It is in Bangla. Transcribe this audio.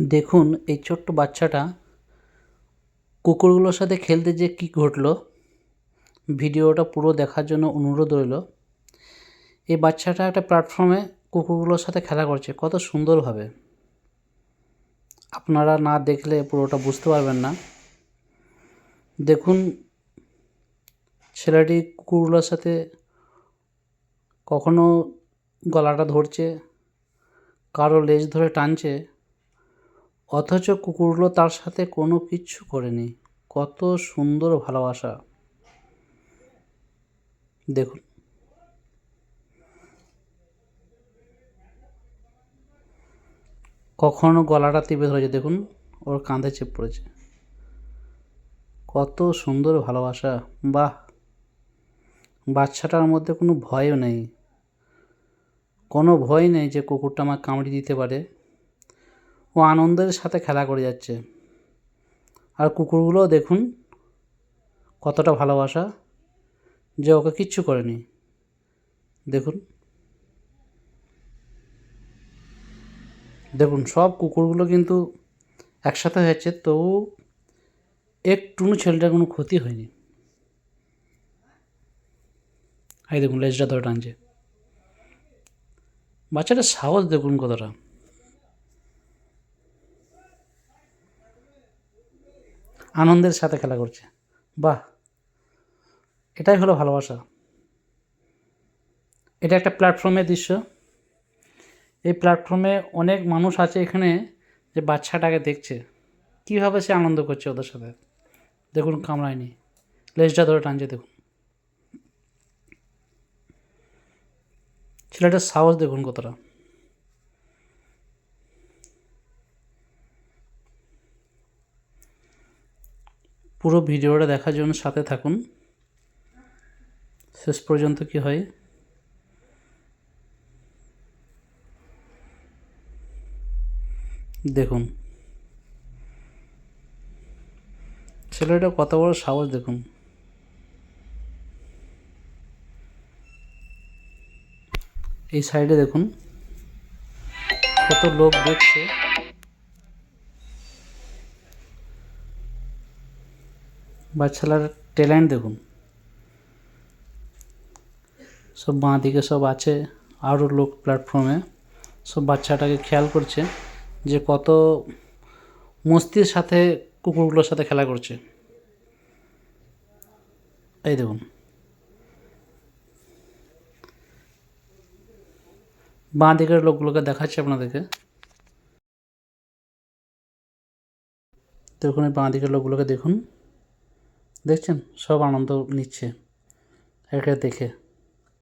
দেখুন, এই ছোট্ট বাচ্চাটা কুকুরগুলোর সাথে খেলতে যেয়ে কী ঘটলো, ভিডিওটা পুরো দেখার জন্য অনুরোধ রইল। এই বাচ্চাটা একটা প্ল্যাটফর্মে কুকুরগুলোর সাথে খেলা করছে, কত সুন্দরভাবে। আপনারা না দেখলে পুরোটা বুঝতে পারবেন না। দেখুন, ছেলেটি কুকুরগুলোর সাথে কখনো গলাটা ধরছে, কারও লেজ ধরে টানছে অথচ কুকুরগুলো তার সাথে কোনো কিচ্ছু করেনি। কত সুন্দর ভালোবাসা। দেখুন। কখনো গলাটা টিপে ধরেছে, দেখুন। ওর কাঁধে চেপ পড়েছে। কত সুন্দর ভালোবাসা। বাহ! বাচ্চাটার মধ্যে কোনো ভয়ও নেই। কোনো ভয় নেই যে কুকুরটা আমার কামড়ে দিতে পারে। ও আনন্দের সাথে খেলা করে যাচ্ছে। আর কুকুরগুলোও দেখুন কতটা ভালোবাসা যে ওকে কিচ্ছু করেনি। দেখুন। দেখুন, সব কুকুরগুলো কিন্তু একসাথে হয়েছে, তবু একটুনু ছেলেটার কোনো ক্ষতি হয়নি। এই দেখুন, লেজটা ধরে টানছে। বাচ্চাটার সাহস দেখুন কতটা। আনন্দের সাথে খেলা করছে। বাহ! এটাই হলো ভালোবাসা। এটা একটা প্ল্যাটফর্মের দৃশ্য। এই প্ল্যাটফর্মে অনেক মানুষ আছে এখানে যে বাচ্চাটাকে দেখছে। কীভাবে সে আনন্দ করছে ওদের সাথে? দেখুন কামড়ায়নি লেজটা ধরে টানছে, দেখুন। ছেলেটার সাহস দেখুন কতটা। পুরো ভিডিওটা দেখার জন্য সাথে থাকুন। শেষ পর্যন্ত কি হয়? দেখুন। ছেলেটা কত বড় সাহস, দেখুন। এই সাইডে দেখুন। কত লোক দেখছে। বাচ্চালার ট্যালেন্ট দেখুন। সব বাঁ দিকে সব আছে, আরও লোক প্ল্যাটফর্মে সব বাচ্চাটাকে খেয়াল করছে যে কত মস্তির সাথে, কুকুরগুলোর সাথে খেলা করছে। এই দেখুন। বাঁ দিকের লোকগুলোকে দেখাচ্ছি আপনাদেরকে। দেখুন এই বাঁ দিকের লোকগুলোকে দেখুন। দেখছেন? সব আনন্দ নিচ্ছে। একে দেখে।